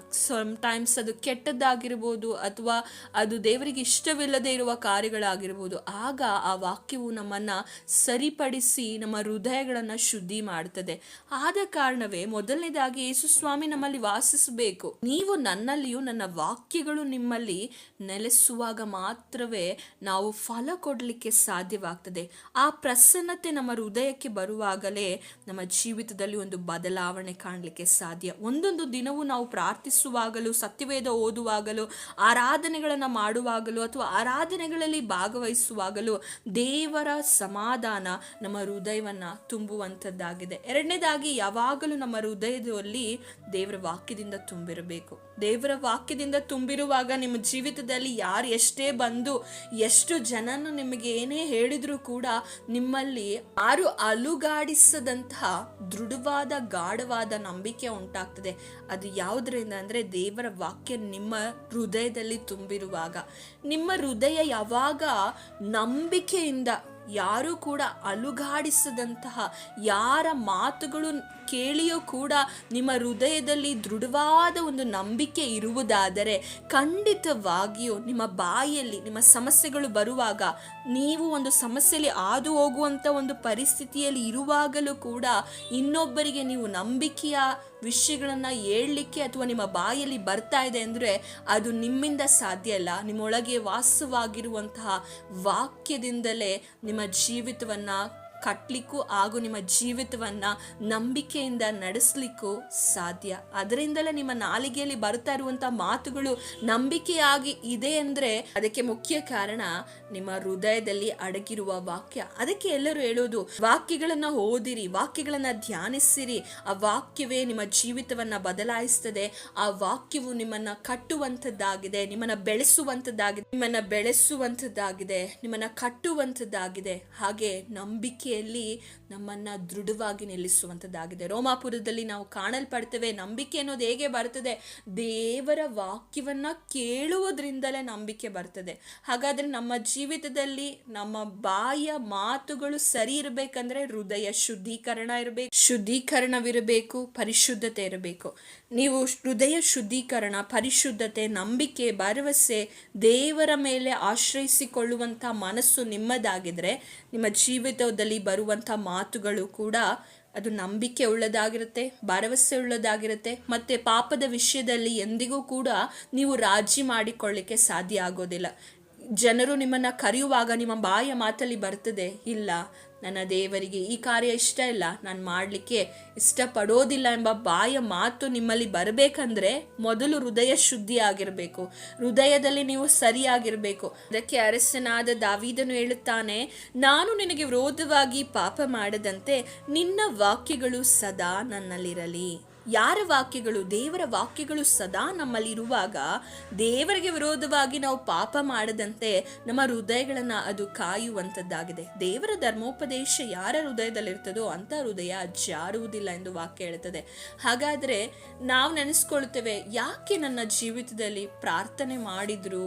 ಟೈಮ್ಸ್ ಅದು ಕೆಟ್ಟದ್ದಾಗಿರ್ಬೋದು ಅಥವಾ ಅದು ದೇವರಿಗೆ ಇಷ್ಟವಿಲ್ಲದೆ ಇರುವ ಕಾರ್ಯಗಳಾಗಿರ್ಬೋದು, ಆಗ ಆ ವಾಕ್ಯವು ನಮ್ಮನ್ನು ಸರಿಪಡಿಸಿ ನಮ್ಮ ಹೃದಯಗಳನ್ನು ಶುದ್ಧಿ ಮಾಡ್ತದೆ. ಆದ ಕಾರಣವೇ ಮೊದಲನೇದಾಗಿ ಯೇಸು ಸ್ವಾಮಿ ನಮ್ಮಲ್ಲಿ ವಾಸಿಸಬೇಕು. ನೀವು ನನ್ನಲ್ಲಿಯೂ ನನ್ನ ವಾಕ್ಯಗಳು ನಿಮ್ಮಲ್ಲಿ ನೆಲೆಸುವಾಗ ಮಾತ್ರವೇ ನಾವು ಫಲ ಕೊಡಲಿಕ್ಕೆ ಸಾಧ್ಯವಾಗ್ತದೆ. ಆ ಪ್ರಸನ್ನತೆ ನಮ್ಮ ಹೃದಯಕ್ಕೆ ಬರುವಾಗಲೇ ನಮ್ಮ ಜೀವಿತದಲ್ಲಿ ಒಂದು ಬದಲಾವಣೆ ಕಾಣಲಿಕ್ಕೆ ಸಾಧ್ಯ. ಒಂದೊಂದು ದಿನವೂ ನಾವು ಪ್ರಾರ್ಥಿಸುವಾಗಲೂ, ಸತ್ಯವೇದ ಓದುವಾಗಲೂ, ಆರಾಧನೆಗಳನ್ನು ಮಾಡುವಾಗಲೂ ಅಥವಾ ಆರಾಧನೆಗಳಲ್ಲಿ ಭಾಗವಹಿಸುವಾಗಲೂ ದೇವರ ಸಮಾಧಾನ ನಮ್ಮ ಹೃದಯವನ್ನು ತುಂಬುವಂಥದ್ದಾಗಿದೆ. ಎರಡನೇದಾಗಿ, ಯಾವಾಗಲೂ ನಮ್ಮ ಹೃದಯದಲ್ಲಿ ದೇವರ ವಾಕ್ಯದಿಂದ ತುಂಬಿರಬೇಕು. ದೇವರ ವಾಕ್ಯದಿಂದ ತುಂಬಿರುವಾಗ ನಿಮ್ಮ ಜೀವಿತದಲ್ಲಿ ಯಾರು ಎಷ್ಟೇ ಬಂದು ಎಷ್ಟು ಜನನು ನಿಮಗೆ ಏನೇ ಹೇಳಿದ್ರು ಕೂಡ ನಿಮ್ಮಲ್ಲಿ ಯಾರು ಅಲುಗಾಡಿಸದಂತಹ ದೃಢವಾದ ಗಾಢವಾದ ನಂಬಿಕೆ ಉಂಟಾಗ್ತದೆ. ಅದು ಯಾವುದರಿಂದ ಅಂದರೆ ದೇವರ ವಾಕ್ಯ ನಿಮ್ಮ ಹೃದಯದಲ್ಲಿ ತುಂಬಿರುವಾಗ. ನಿಮ್ಮ ಹೃದಯ ಯಾವಾಗ ನಂಬಿಕೆಯಿಂದ ಯಾರೂ ಕೂಡ ಅಲುಗಾಡಿಸದಂತಹ ಯಾರ ಮಾತುಗಳು ಕೇಳಿಯೂ ಕೂಡ ನಿಮ್ಮ ಹೃದಯದಲ್ಲಿ ದೃಢವಾದ ಒಂದು ನಂಬಿಕೆ ಇರುವುದಾದರೆ ಖಂಡಿತವಾಗಿಯೂ ನಿಮ್ಮ ಬಾಯಲ್ಲಿ ನಿಮ್ಮ ಸಮಸ್ಯೆಗಳು ಬರುವಾಗ ನೀವು ಒಂದು ಸಮಸ್ಯೆಯಲ್ಲಿ ಹಾದು ಹೋಗುವಂಥ ಒಂದು ಪರಿಸ್ಥಿತಿಯಲ್ಲಿ ಇರುವಾಗಲೂ ಕೂಡ ಇನ್ನೊಬ್ಬರಿಗೆ ನೀವು ನಂಬಿಕೆಯ ವಿಷಯಗಳನ್ನು ಹೇಳಲಿಕ್ಕೆ ಅಥವಾ ನಿಮ್ಮ ಬಾಯಲ್ಲಿ ಬರ್ತಾ ಇದೆ ಅಂದರೆ ಅದು ನಿಮ್ಮಿಂದ ಸಾಧ್ಯ ಅಲ್ಲ. ನಿಮ್ಮೊಳಗೆ ವಾಸವಾಗಿರುವಂತಹ ವಾಕ್ಯದಿಂದಲೇ ನಿಮ್ಮ ಜೀವಿತವನ್ನು ಕಟ್ಟಲಿಕ್ಕೂ ಹಾಗೂ ನಿಮ್ಮ ಜೀವಿತವನ್ನ ನಂಬಿಕೆಯಿಂದ ನಡೆಸಲಿಕ್ಕೂ ಸಾಧ್ಯ. ಅದರಿಂದಲೇ ನಿಮ್ಮ ನಾಲಿಗೆಯಲ್ಲಿ ಬರ್ತಾ ಇರುವಂಥ ಮಾತುಗಳು ನಂಬಿಕೆಯಾಗಿ ಇದೆ ಅಂದ್ರೆ ಅದಕ್ಕೆ ಮುಖ್ಯ ಕಾರಣ ನಿಮ್ಮ ಹೃದಯದಲ್ಲಿ ಅಡಗಿರುವ ವಾಕ್ಯ. ಅದಕ್ಕೆ ಎಲ್ಲರೂ ಹೇಳೋದು, ವಾಕ್ಯಗಳನ್ನು ಓದಿರಿ, ವಾಕ್ಯಗಳನ್ನು ಧ್ಯಾನಿಸಿರಿ. ಆ ವಾಕ್ಯವೇ ನಿಮ್ಮ ಜೀವಿತವನ್ನ ಬದಲಾಯಿಸ್ತದೆ. ಆ ವಾಕ್ಯವು ನಿಮ್ಮನ್ನ ಕಟ್ಟುವಂಥದ್ದಾಗಿದೆ, ನಿಮ್ಮನ್ನ ಬೆಳೆಸುವಂಥದ್ದಾಗಿದೆ ನಿಮ್ಮನ್ನ ಬೆಳೆಸುವಂಥದ್ದಾಗಿದೆ, ನಿಮ್ಮನ್ನ ಕಟ್ಟುವಂಥದ್ದಾಗಿದೆ. ಹಾಗೆ ನಂಬಿಕೆಯಲ್ಲಿ ನಮ್ಮನ್ನ ದೃಢವಾಗಿ ನಿಲ್ಲಿಸುವಂಥದ್ದಾಗಿದೆ. ರೋಮಾಪುರದಲ್ಲಿ ನಾವು ಕಾಣಲ್ಪಡ್ತೇವೆ, ನಂಬಿಕೆ ಅನ್ನೋದು ಹೇಗೆ ಬರ್ತದೆ? ದೇವರ ವಾಕ್ಯವನ್ನ ಕೇಳುವುದರಿಂದಲೇ ನಂಬಿಕೆ ಬರ್ತದೆ. ಹಾಗಾದ್ರೆ ನಮ್ಮ ಜೀವಿತದಲ್ಲಿ ನಮ್ಮ ಬಾಯ ಮಾತುಗಳು ಸರಿ ಇರಬೇಕಂದ್ರೆ ಹೃದಯ ಶುದ್ಧೀಕರಣ ಇರಬೇಕು, ಶುದ್ಧೀಕರಣವಿರಬೇಕು, ಪರಿಶುದ್ಧತೆ ಇರಬೇಕು. ನೀವು ಹೃದಯ ಶುದ್ಧೀಕರಣ, ಪರಿಶುದ್ಧತೆ, ನಂಬಿಕೆ, ಭರವಸೆ ದೇವರ ಮೇಲೆ ಆಶ್ರಯಿಸಿಕೊಳ್ಳುವಂಥ ಮನಸ್ಸು ನಿಮ್ಮದಾಗಿದ್ರೆ ನಿಮ್ಮ ಜೀವಿತದಲ್ಲಿ ಬರುವಂಥ ಮಾತುಗಳು ಕೂಡ ಅದು ನಂಬಿಕೆ ಉಳ್ಳದಾಗಿರುತ್ತೆ, ಭರವಸೆ ಉಳ್ಳದಾಗಿರುತ್ತೆ, ಮತ್ತೆ ಪಾಪದ ವಿಷಯದಲ್ಲಿ ಎಂದಿಗೂ ಕೂಡ ನೀವು ರಾಜಿ ಮಾಡಿಕೊಳ್ಳಿಕ್ಕೆ ಸಾಧ್ಯ ಆಗೋದಿಲ್ಲ. ಜನರು ನಿಮ್ಮನ್ನ ಕರೆಯುವಾಗ ನಿಮ್ಮ ಬಾಯ ಮಾತಲ್ಲಿ ಬರ್ತದೆ, ಇಲ್ಲ. ನನ್ನ ದೇವರಿಗೆ ಈ ಕಾರ್ಯ ಇಷ್ಟ ಇಲ್ಲ. ನಾನು ಮಾಡಲಿಕ್ಕೆ ಇಷ್ಟಪಡೋದಿಲ್ಲ ಎಂಬ ಬಾಯ ಮಾತು ನಿಮ್ಮಲ್ಲಿ ಬರಬೇಕಂದ್ರೆ ಮೊದಲು ಹೃದಯ ಶುದ್ಧಿ ಆಗಿರಬೇಕು ಹೃದಯದಲ್ಲಿ ನೀವು ಸರಿಯಾಗಿರಬೇಕು. ಅದಕ್ಕೆ ಅರಸನಾದ ದಾವಿದನು ಹೇಳುತ್ತಾನೆ, ನಾನು ನಿನಗೆ ವಿರೋಧವಾಗಿ ಪಾಪ ಮಾಡದಂತೆ ನಿನ್ನ ವಾಕ್ಯಗಳು ಸದಾ ನನ್ನಲ್ಲಿರಲಿ. ಯಾರ ವಾಕ್ಯಗಳು, ದೇವರ ವಾಕ್ಯಗಳು ಸದಾ ನಮ್ಮಲ್ಲಿರುವಾಗ ದೇವರಿಗೆ ವಿರೋಧವಾಗಿ ನಾವು ಪಾಪ ಮಾಡದಂತೆ ನಮ್ಮ ಹೃದಯಗಳನ್ನು ಅದು ಕಾಯುವಂಥದ್ದಾಗಿದೆ. ದೇವರ ಧರ್ಮೋಪದೇಶ ಯಾರ ಹೃದಯದಲ್ಲಿರ್ತದೋ ಅಂಥ ಹೃದಯ ಜಾರುವುದಿಲ್ಲ ಎಂದು ವಾಕ್ಯ ಹೇಳ್ತದೆ ಹಾಗಾದರೆ ನಾವು ನೆನೆಸ್ಕೊಳ್ತೇವೆ, ಯಾಕೆ ನನ್ನ ಜೀವಿತದಲ್ಲಿ ಪ್ರಾರ್ಥನೆ ಮಾಡಿದ್ರು?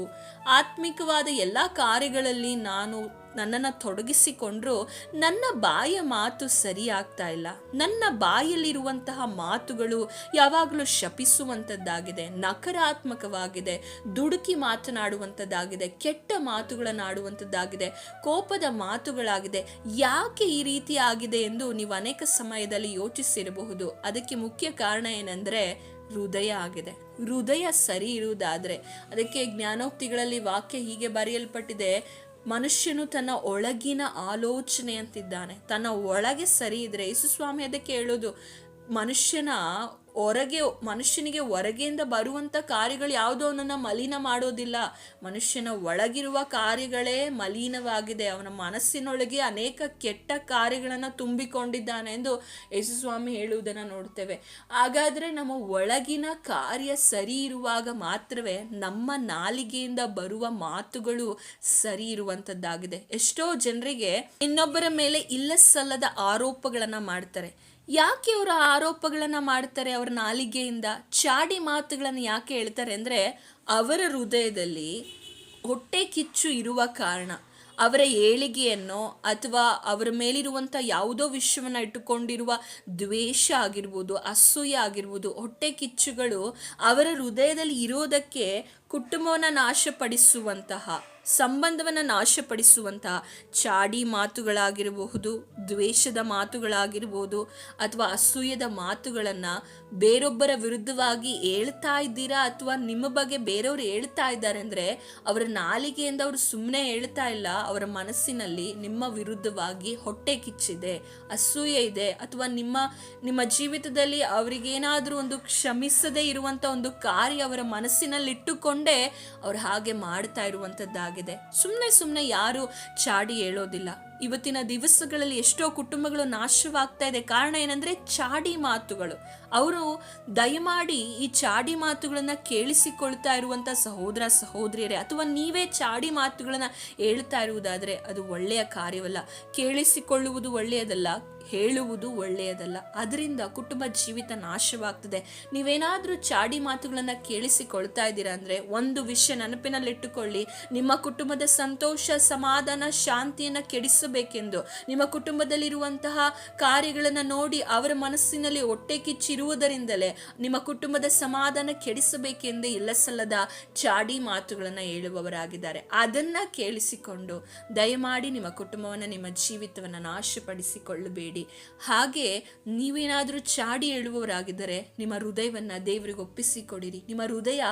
ಆತ್ಮಿಕವಾದ ಎಲ್ಲ ಕಾರ್ಯಗಳಲ್ಲಿ ನಾನು ನನ್ನನ್ನು ತೊಡಗಿಸಿಕೊಂಡ್ರು ನನ್ನ ಬಾಯ ಮಾತು ಸರಿಯಾಗ್ತಾ ಇಲ್ಲ. ನನ್ನ ಬಾಯಲ್ಲಿರುವಂತಹ ಮಾತುಗಳು ಯಾವಾಗಲೂ ಶಪಿಸುವಂಥದ್ದಾಗಿದೆ, ನಕಾರಾತ್ಮಕವಾಗಿದೆ, ದುಡುಕಿ ಮಾತನಾಡುವಂಥದ್ದಾಗಿದೆ, ಕೆಟ್ಟ ಮಾತುಗಳನ್ನು ಆಡುವಂಥದ್ದಾಗಿದೆ ಕೋಪದ ಮಾತುಗಳಾಗಿದೆ. ಯಾಕೆ ಈ ರೀತಿ ಆಗಿದೆ ಎಂದು ನೀವು ಅನೇಕ ಸಮಯದಲ್ಲಿ ಯೋಚಿಸಿರಬಹುದು. ಅದಕ್ಕೆ ಮುಖ್ಯ ಕಾರಣ ಏನಂದರೆ ಹೃದಯ ಆಗಿದೆ. ಹೃದಯ ಸರಿ ಇರುವುದಾದರೆ ಅದಕ್ಕೆ ಜ್ಞಾನೋಕ್ತಿಗಳಲ್ಲಿ ವಾಕ್ಯ ಹೀಗೆ ಬರೆಯಲ್ಪಟ್ಟಿದೆ ಮನುಷ್ಯನು ತನ್ನ ಒಳಗಿನ ಆಲೋಚನೆ ಅಂತಿದ್ದಾನೆ ತನ್ನ ಒಳಗೆ ಸರಿ ಇದ್ರೆ ಯೇಸು ಸ್ವಾಮಿ ಅದಕ್ಕೆ ಹೇಳೋದು ಮನುಷ್ಯನ ಹೊರಗೆ, ಮನುಷ್ಯನಿಗೆ ಹೊರಗೆಯಿಂದ ಬರುವಂಥ ಕಾರ್ಯಗಳು ಯಾವುದೋ? ಅವನನ್ನು ಮಲಿನ ಮಾಡೋದಿಲ್ಲ. ಮನುಷ್ಯನ ಒಳಗಿರುವ ಕಾರ್ಯಗಳೇ ಮಲಿನವಾಗಿದೆ. ಅವನ ಮನಸ್ಸಿನೊಳಗೆ ಅನೇಕ ಕೆಟ್ಟ ಕಾರ್ಯಗಳನ್ನು ತುಂಬಿಕೊಂಡಿದ್ದಾನೆ ಎಂದು ಯೇಸುಸ್ವಾಮಿ ಹೇಳುವುದನ್ನು ನೋಡ್ತೇವೆ. ಹಾಗಾದರೆ ನಮ್ಮ ಒಳಗಿನ ಕಾರ್ಯ ಸರಿ ಇರುವಾಗ ಮಾತ್ರವೇ ನಮ್ಮ ನಾಲಿಗೆಯಿಂದ ಬರುವ ಮಾತುಗಳು ಸರಿ ಇರುವಂಥದ್ದಾಗಿದೆ ಎಷ್ಟೋ ಜನರಿಗೆ ಇನ್ನೊಬ್ಬರ ಮೇಲೆ ಇಲ್ಲ ಸಲ್ಲದ ಆರೋಪಗಳನ್ನು ಮಾಡ್ತಾರೆ. ಯಾಕೆ ಅವರ ಆರೋಪಗಳನ್ನು ಮಾಡ್ತಾರೆ ಅವರ ನಾಲಿಗೆಯಿಂದ? ಚಾಡಿ ಮಾತುಗಳನ್ನು ಯಾಕೆ ಹೇಳ್ತಾರೆ ಅಂದರೆ, ಅವರ ಹೃದಯದಲ್ಲಿ ಹೊಟ್ಟೆ ಕಿಚ್ಚು ಇರುವ ಕಾರಣ, ಅವರ ಏಳಿಗೆಯನ್ನು ಅಥವಾ ಅವರ ಮೇಲಿರುವಂಥ ಯಾವುದೋ ವಿಷಯವನ್ನು ಇಟ್ಟುಕೊಂಡಿರುವ ದ್ವೇಷ ಆಗಿರ್ಬೋದು, ಅಸೂಯೆ ಆಗಿರ್ಬೋದು, ಹೊಟ್ಟೆ ಕಿಚ್ಚುಗಳು ಅವರ ಹೃದಯದಲ್ಲಿ ಇರೋದಕ್ಕೆ ಕುಟುಂಬವನ್ನು ನಾಶಪಡಿಸುವಂತಹ, ಸಂಬಂಧವನ್ನು ನಾಶಪಡಿಸುವಂತಹ ಚಾಡಿ ಮಾತುಗಳಾಗಿರಬಹುದು, ದ್ವೇಷದ ಮಾತುಗಳಾಗಿರ್ಬೋದು ಅಥವಾ ಅಸೂಯದ ಮಾತುಗಳನ್ನು ಬೇರೊಬ್ಬರ ವಿರುದ್ಧವಾಗಿ ಹೇಳ್ತಾ ಇದ್ದೀರಾ ಅಥವಾ ನಿಮ್ಮ ಬಗ್ಗೆ ಬೇರೆಯವರು ಹೇಳ್ತಾ ಇದ್ದಾರೆ ಅಂದರೆ ಅವರ ನಾಲಿಗೆಯಿಂದ ಅವರು ಸುಮ್ಮನೆ ಹೇಳ್ತಾ ಇಲ್ಲ, ಅವರ ಮನಸ್ಸಿನಲ್ಲಿ ನಿಮ್ಮ ವಿರುದ್ಧವಾಗಿ ಹೊಟ್ಟೆ ಕಿಚ್ಚಿದೆ, ಅಸೂಯೆ ಇದೆ ಅಥವಾ ನಿಮ್ಮ ನಿಮ್ಮ ಜೀವಿತದಲ್ಲಿ ಅವರಿಗೇನಾದರೂ ಒಂದು ಕ್ಷಮಿಸದೇ ಇರುವಂಥ ಒಂದು ಕಾರ್ಯ ಅವರ ಮನಸ್ಸಿನಲ್ಲಿ ಇಟ್ಟುಕೊಂಡೇ ಅವ್ರು ಹಾಗೆ ಮಾಡ್ತಾ ಇರುವಂಥದ್ದಾಗಿದೆ. ಸುಮ್ಮನೆ ಸುಮ್ಮನೆ ಯಾರು ಚಾಡಿ ಹೇಳೋದಿಲ್ಲ. ಇವತ್ತಿನ ದಿವಸಗಳಲ್ಲಿ ಎಷ್ಟೋ ಕುಟುಂಬಗಳು ನಾಶವಾಗ್ತಾ ಇದೆ. ಕಾರಣ ಏನಂದ್ರೆ ಚಾಡಿ ಮಾತುಗಳು. ಅವರು ದಯಮಾಡಿ ಈ ಚಾಡಿ ಮಾತುಗಳನ್ನ ಕೇಳಿಸಿಕೊಳ್ತಾ ಇರುವಂತ ಸಹೋದರ, ಸಹೋದರಿಯರೇ, ಅಥವಾ ನೀವೇ ಚಾಡಿ ಮಾತುಗಳನ್ನ ಹೇಳ್ತಾ ಇರುವುದಾದ್ರೆ ಅದು ಒಳ್ಳೆಯ ಕಾರ್ಯವಲ್ಲ. ಕೇಳಿಸಿಕೊಳ್ಳುವುದು ಒಳ್ಳೆಯದಲ್ಲ. ಹೇಳುವುದು ಒಳ್ಳೆಯದಲ್ಲ. ಅದರಿಂದ ಕುಟುಂಬ ಜೀವಿತ ನಾಶವಾಗ್ತದೆ. ನೀವೇನಾದರೂ ಚಾಡಿ ಮಾತುಗಳನ್ನು ಕೇಳಿಸಿಕೊಳ್ತಾ ಇದ್ದೀರಾ ಅಂದರೆ ಒಂದು ವಿಷಯ ನೆನಪಿನಲ್ಲಿಟ್ಟುಕೊಳ್ಳಿ. ನಿಮ್ಮ ಕುಟುಂಬದ ಸಂತೋಷ, ಸಮಾಧಾನ, ಶಾಂತಿಯನ್ನು ಕೆಡಿಸಬೇಕೆಂದು. ನಿಮ್ಮ ಕುಟುಂಬದಲ್ಲಿರುವಂತಹ ಕಾರ್ಯಗಳನ್ನು ನೋಡಿ ಅವರ ಮನಸ್ಸಿನಲ್ಲಿ ಹೊಟ್ಟೆ ಕಿಚ್ಚಿರುವುದರಿಂದಲೇ ನಿಮ್ಮ ಕುಟುಂಬದ ಸಮಾಧಾನ ಕೆಡಿಸಬೇಕೆಂದು ಇಲ್ಲ ಸಲ್ಲದ ಚಾಡಿ ಮಾತುಗಳನ್ನು ಹೇಳುವವರಾಗಿದ್ದಾರೆ. ಅದನ್ನು ಕೇಳಿಸಿಕೊಂಡು ದಯಮಾಡಿ ನಿಮ್ಮ ಕುಟುಂಬವನ್ನು, ನಿಮ್ಮ ಜೀವಿತವನ್ನು ನಾಶಪಡಿಸಿಕೊಳ್ಳಬೇಡಿ. ಹಾಗೆ ನೀವೇನಾದರೂ ಚಾಡಿ ಹೇಳುವವರಾಗಿದ್ದರೆ ನಿಮ್ಮ ಹೃದಯವನ್ನ ದೇವರಿಗೆ ಒಪ್ಪಿಸಿಕೊಡಿರಿ ನಿಮ್ಮ ಹೃದಯ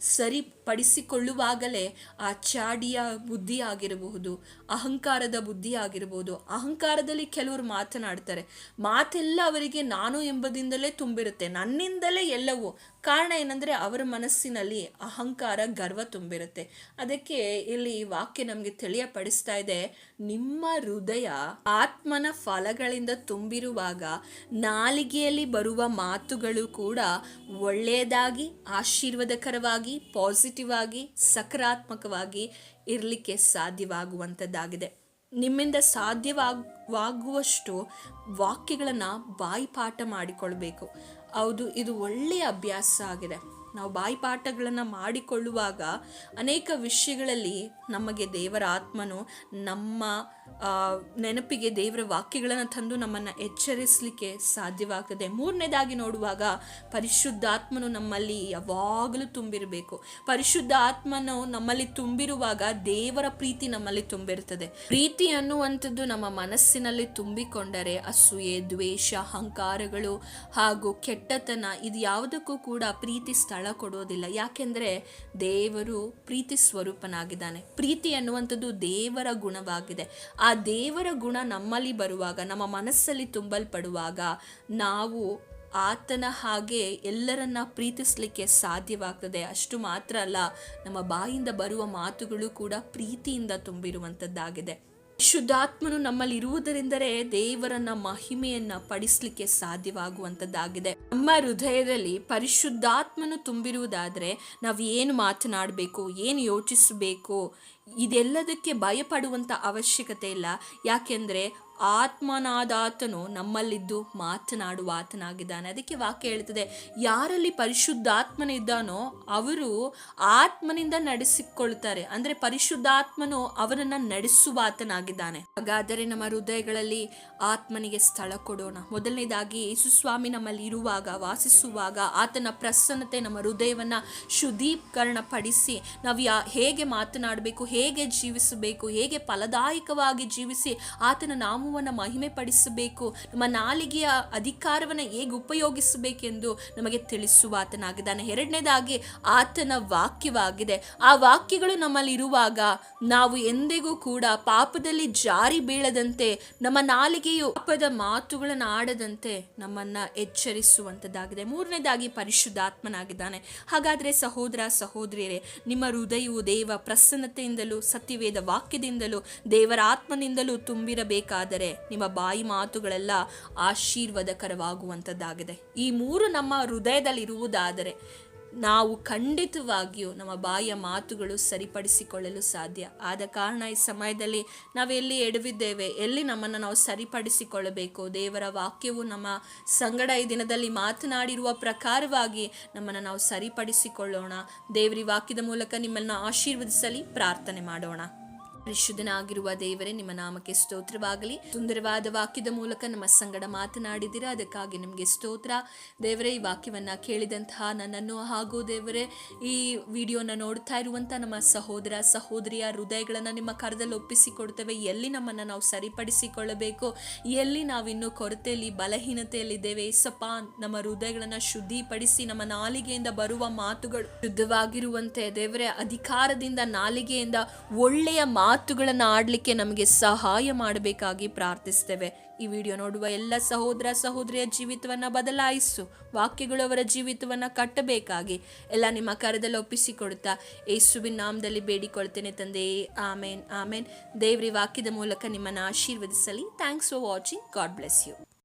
ಸರಿಪಡಿಸಿಕೊಳ್ಳುವಾಗಲೇ ಆ ಚಾಡಿಯ ಬುದ್ಧಿ ಆಗಿರಬಹುದು ಅಹಂಕಾರದ ಬುದ್ಧಿ ಆಗಿರಬಹುದು ಅಹಂಕಾರದಲ್ಲಿ ಕೆಲವರು ಮಾತನಾಡ್ತಾರೆ, ಮಾತೆಲ್ಲ ಅವರಿಗೆ ನಾನು ಎಂಬುದಿಂದಲೇ ತುಂಬಿರುತ್ತೆ, ನನ್ನಿಂದಲೇ ಎಲ್ಲವೂ. ಕಾರಣ ಏನಂದ್ರೆ ಅವರ ಮನಸ್ಸಿನಲ್ಲಿ ಅಹಂಕಾರ, ಗರ್ವ ತುಂಬಿರುತ್ತೆ. ಅದಕ್ಕೆ ಇಲ್ಲಿ ಈ ವಾಕ್ಯ ನಮಗೆ ತಿಳಿಯಪಡಿಸ್ತಾ ಇದೆ, ನಿಮ್ಮ ಹೃದಯ ಆತ್ಮನ ಫಲಗಳಿಂದ ತುಂಬಿರುವಾಗ ನಾಲಿಗೆಯಲ್ಲಿ ಬರುವ ಮಾತುಗಳು ಕೂಡ ಒಳ್ಳೆಯದಾಗಿ, ಆಶೀರ್ವಾದಕರವಾಗಿ ಪಾಸಿಟಿವ್ ಆಗಿ ಸಕಾರಾತ್ಮಕವಾಗಿ ಇರಲಿಕ್ಕೆ ಸಾಧ್ಯವಾಗುವಂಥದ್ದಾಗಿದೆ. ನಿಮ್ಮಿಂದ ಸಾಧ್ಯವಾಗುವಷ್ಟು ವಾಕ್ಯಗಳನ್ನು ಬಾಯಿಪಾಠ ಮಾಡಿಕೊಳ್ಬೇಕು. ಹೌದು, ಇದು ಒಳ್ಳೆಯ ಅಭ್ಯಾಸ ಆಗಿದೆ. ನಾವು ಬಾಯಿಪಾಠಗಳನ್ನು ಮಾಡಿಕೊಳ್ಳುವಾಗ ಅನೇಕ ವಿಷಯಗಳಲ್ಲಿ ನಮಗೆ ದೇವರ ಆತ್ಮನು ನಮ್ಮ ನೆನಪಿಗೆ ದೇವರ ವಾಕ್ಯಗಳನ್ನು ತಂದು ನಮ್ಮನ್ನು ಎಚ್ಚರಿಸಲಿಕ್ಕೆ ಸಾಧ್ಯವಾಗ್ತದೆ. ಮೂರನೇದಾಗಿ ನೋಡುವಾಗ ಪರಿಶುದ್ಧಾತ್ಮನು ನಮ್ಮಲ್ಲಿ ಯಾವಾಗಲೂ ತುಂಬಿರಬೇಕು. ಪರಿಶುದ್ಧ ಆತ್ಮನು ನಮ್ಮಲ್ಲಿ ತುಂಬಿರುವಾಗ ದೇವರ ಪ್ರೀತಿ ನಮ್ಮಲ್ಲಿ ತುಂಬಿರ್ತದೆ ಪ್ರೀತಿ ಅನ್ನುವಂಥದ್ದು ನಮ್ಮ ಮನಸ್ಸಿನಲ್ಲಿ ತುಂಬಿಕೊಂಡರೆ ಅಸೂಯೆ, ದ್ವೇಷ, ಅಹಂಕಾರಗಳು ಹಾಗೂ ಕೆಟ್ಟತನ ಇದು ಯಾವುದಕ್ಕೂ ಕೂಡ ಪ್ರೀತಿ ಸ್ಥಳ ಕೊಡೋದಿಲ್ಲ ಯಾಕೆಂದ್ರೆ ದೇವರು ಪ್ರೀತಿ ಸ್ವರೂಪನಾಗಿದ್ದಾನೆ. ಪ್ರೀತಿ ಅನ್ನುವಂಥದ್ದು ದೇವರ ಗುಣವಾಗಿದೆ. ಆ ದೇವರ ಗುಣ ನಮ್ಮಲ್ಲಿ ಬರುವಾಗ, ನಮ್ಮ ಮನಸ್ಸಲ್ಲಿ ತುಂಬಲ್ಪಡುವಾಗ ನಾವು ಆತನ ಹಾಗೆ ಎಲ್ಲರನ್ನ ಪ್ರೀತಿಸಲಿಕ್ಕೆ ಸಾಧ್ಯವಾಗ್ತದೆ. ಅಷ್ಟು ಮಾತ್ರ ಅಲ್ಲ, ನಮ್ಮ ಬಾಯಿಂದ ಬರುವ ಮಾತುಗಳು ಕೂಡ ಪ್ರೀತಿಯಿಂದ ತುಂಬಿರುವಂಥದ್ದಾಗಿದೆ ಶುದ್ಧಾತ್ಮನು ನಮ್ಮಲ್ಲಿ ಇರುವುದರಿಂದಲೇ ದೇವರನ್ನ ಮಹಿಮೆಯನ್ನ ಪಡಿಸ್ಲಿಕ್ಕೆ ಸಾಧ್ಯವಾಗುವಂಥದ್ದಾಗಿದೆ. ನಮ್ಮ ಹೃದಯದಲ್ಲಿ ಪರಿಶುದ್ಧಾತ್ಮನು ತುಂಬಿರುವುದಾದ್ರೆ ನಾವು ಏನು ಮಾತನಾಡಬೇಕು, ಏನು ಯೋಚಿಸಬೇಕು, ಇದೆಲ್ಲದಕ್ಕೆ ಭಯಪಡುವಂಥ ಅವಶ್ಯಕತೆ ಇಲ್ಲ. ಯಾಕೆಂದ್ರೆ ಆತ್ಮನಾದಾತನು ನಮ್ಮಲ್ಲಿದ್ದು ಮಾತನಾಡುವ ಆತನಾಗಿದ್ದಾನೆ. ಅದಕ್ಕೆ ವಾಕ್ಯ ಹೇಳ್ತದೆ ಯಾರಲ್ಲಿ ಪರಿಶುದ್ಧಾತ್ಮನ ಇದ್ದಾನೋ ಅವರು ಆತ್ಮನಿಂದ ನಡೆಸಿಕೊಳ್ತಾರೆ ಅಂದ್ರೆ ಪರಿಶುದ್ಧಾತ್ಮನು ಅವರನ್ನ ನಡೆಸುವ ಆತನಾಗಿದ್ದಾನೆ. ಹಾಗಾದರೆ ನಮ್ಮ ಹೃದಯಗಳಲ್ಲಿ ಆತ್ಮನಿಗೆ ಸ್ಥಳ ಕೊಡೋಣ. ಮೊದಲನೇದಾಗಿ, ಯೇಸುಸ್ವಾಮಿ ನಮ್ಮಲ್ಲಿ ಇರುವಾಗ, ವಾಸಿಸುವಾಗ ಆತನ ಪ್ರಸನ್ನತೆ ನಮ್ಮ ಹೃದಯವನ್ನ ಶುದ್ಧೀಕರಣ ಪಡಿಸಿ ನಾವು ಹೇಗೆ ಮಾತನಾಡಬೇಕು, ಹೇಗೆ ಜೀವಿಸಬೇಕು, ಹೇಗೆ ಫಲದಾಯಕವಾಗಿ ಜೀವಿಸಿ ಆತನ ನಾಮವನ್ನು ಮಹಿಮೆ ಪಡಿಸಬೇಕು ನಮ್ಮ ನಾಲಿಗೆಯ ಅಧಿಕಾರವನ್ನು ಹೇಗೆ ಉಪಯೋಗಿಸಬೇಕೆಂದು ನಮಗೆ ತಿಳಿಸುವ ಆತನಾಗಿದ್ದಾನೆ. ಎರಡನೇದಾಗಿ ಆತನ ವಾಕ್ಯವಾಗಿದೆ. ಆ ವಾಕ್ಯಗಳು ನಮ್ಮಲ್ಲಿರುವಾಗ ನಾವು ಎಂದಿಗೂ ಕೂಡ ಪಾಪದಲ್ಲಿ ಜಾರಿ ಬೀಳದಂತೆ, ನಮ್ಮ ನಾಲಿಗೆಯು ಪಾಪದ ಮಾತುಗಳನ್ನು ಆಡದಂತೆ ನಮ್ಮನ್ನ ಎಚ್ಚರಿಸುವಂಥದ್ದಾಗಿದೆ ಮೂರನೇದಾಗಿ ಪರಿಶುದ್ಧಾತ್ಮನಾಗಿದ್ದಾನೆ. ಹಾಗಾದ್ರೆ ಸಹೋದರ, ಸಹೋದರಿಯರೇ, ನಿಮ್ಮ ಹೃದಯವು ದೇವ ಪ್ರಸನ್ನತೆಯಿಂದಲೂ ಸತ್ಯವೇದ ವಾಕ್ಯದಿಂದಲೂ ದೇವರ ಆತ್ಮನಿಂದಲೂ ತುಂಬಿರಬೇಕಾದರೆ ನಿಮ್ಮ ಬಾಯಿ ಮಾತುಗಳೆಲ್ಲ ಆಶೀರ್ವಾದಕರವಾಗುವಂಥದ್ದಾಗಿದೆ. ಈ ಮೂರು ನಮ್ಮ ಹೃದಯದಲ್ಲಿರುವುದಾದರೆ ನಾವು ಖಂಡಿತವಾಗಿಯೂ ನಮ್ಮ ಬಾಯಿಯ ಮಾತುಗಳು ಸರಿಪಡಿಸಿಕೊಳ್ಳಲು ಸಾಧ್ಯ. ಆದ ಕಾರಣ ಈ ಸಮಯದಲ್ಲಿ ನಾವೆಲ್ಲಿ ಎಡವಿದ್ದೇವೆ, ಎಲ್ಲಿ ನಮ್ಮನ್ನು ನಾವು ಸರಿಪಡಿಸಿಕೊಳ್ಳಬೇಕು, ದೇವರ ವಾಕ್ಯವು ನಮ್ಮ ಸಂಗಡ ಈ ದಿನದಲ್ಲಿ ಮಾತನಾಡಿರುವ ಪ್ರಕಾರವಾಗಿ ನಮ್ಮನ್ನು ನಾವು ಸರಿಪಡಿಸಿಕೊಳ್ಳೋಣ. ದೇವರಿ ವಾಕ್ಯದ ಮೂಲಕ ನಿಮ್ಮನ್ನು ಆಶೀರ್ವದಿಸಲಿ, ಪ್ರಾರ್ಥನೆ ಮಾಡೋಣ. ಪರಿಶುದ್ಧನಾಗಿರುವ ದೇವರೇ, ನಿಮ್ಮ ನಾಮಕ್ಕೆ ಸ್ತೋತ್ರವಾಗಲಿ. ಸುಂದರವಾದ ವಾಕ್ಯದ ಮೂಲಕ ನಮ್ಮ ಸಂಗಡ ಮಾತನಾಡಿದಿರ ಅದಕ್ಕಾಗಿ ನಿಮಗೆ ಸ್ತೋತ್ರ. ದೇವರೇ, ಈ ವಾಕ್ಯವನ್ನ ಕೇಳಿದಂತಹ ನನ್ನನ್ನು ಹಾಗೂ ದೇವರೇ, ಈ ವಿಡಿಯೋನ ನೋಡ್ತಾ ಇರುವಂತ ನಮ್ಮ ಸಹೋದರ, ಸಹೋದರಿಯ ಹೃದಯಗಳನ್ನು ನಿಮ್ಮ ಕರದಲ್ಲಿ ಒಪ್ಪಿಸಿಕೊಡ್ತೇವೆ. ಎಲ್ಲಿ ನಮ್ಮನ್ನು ನಾವು ಸರಿಪಡಿಸಿಕೊಳ್ಳಬೇಕು, ಎಲ್ಲಿ ನಾವಿನ್ನು ಕೊರತೆಯಲ್ಲಿ ಬಲಹೀನತೆಯಲ್ಲಿದ್ದೇವೆ ಏಸಪ್ಪ, ನಮ್ಮ ಹೃದಯಗಳನ್ನು ಶುದ್ಧಿಪಡಿಸಿ, ನಮ್ಮ ನಾಲಿಗೆಯಿಂದ ಬರುವ ಮಾತುಗಳು ಶುದ್ಧವಾಗಿರುವಂತೆ. ದೇವರೇ, ಅಧಿಕಾರದಿಂದ, ನಾಲಿಗೆಯಿಂದ ಒಳ್ಳೆಯ ಮಾತುಗಳನ್ನು ಆಡಲಿಕ್ಕೆ ನಮಗೆ ಸಹಾಯ ಮಾಡಬೇಕಾಗಿ ಪ್ರಾರ್ಥಿಸ್ತೇವೆ. ಈ ವಿಡಿಯೋ ನೋಡುವ ಎಲ್ಲ ಸಹೋದರ ಸಹೋದರಿಯ ಜೀವಿತವನ್ನ ಬದಲಾಯಿಸು. ವಾಕ್ಯಗಳು ಅವರ ಜೀವಿತವನ್ನ ಕಟ್ಟಬೇಕಾಗಿ ಎಲ್ಲ ನಿಮ್ಮ ಕರದಲ್ಲಿ ಒಪ್ಪಿಸಿಕೊಡುತ್ತಾ ಯೇಸುವಿನ ನಾಮದಲ್ಲಿ ಬೇಡಿಕೊಳ್ತೇನೆ ತಂದೆ. ಆಮೇನ್ ಆಮೇನ್. ದೇವ್ರಿ ವಾಕ್ಯದ ಮೂಲಕ ನಿಮ್ಮನ್ನು ಆಶೀರ್ವದಿಸಲಿ. Thanks for watching God bless you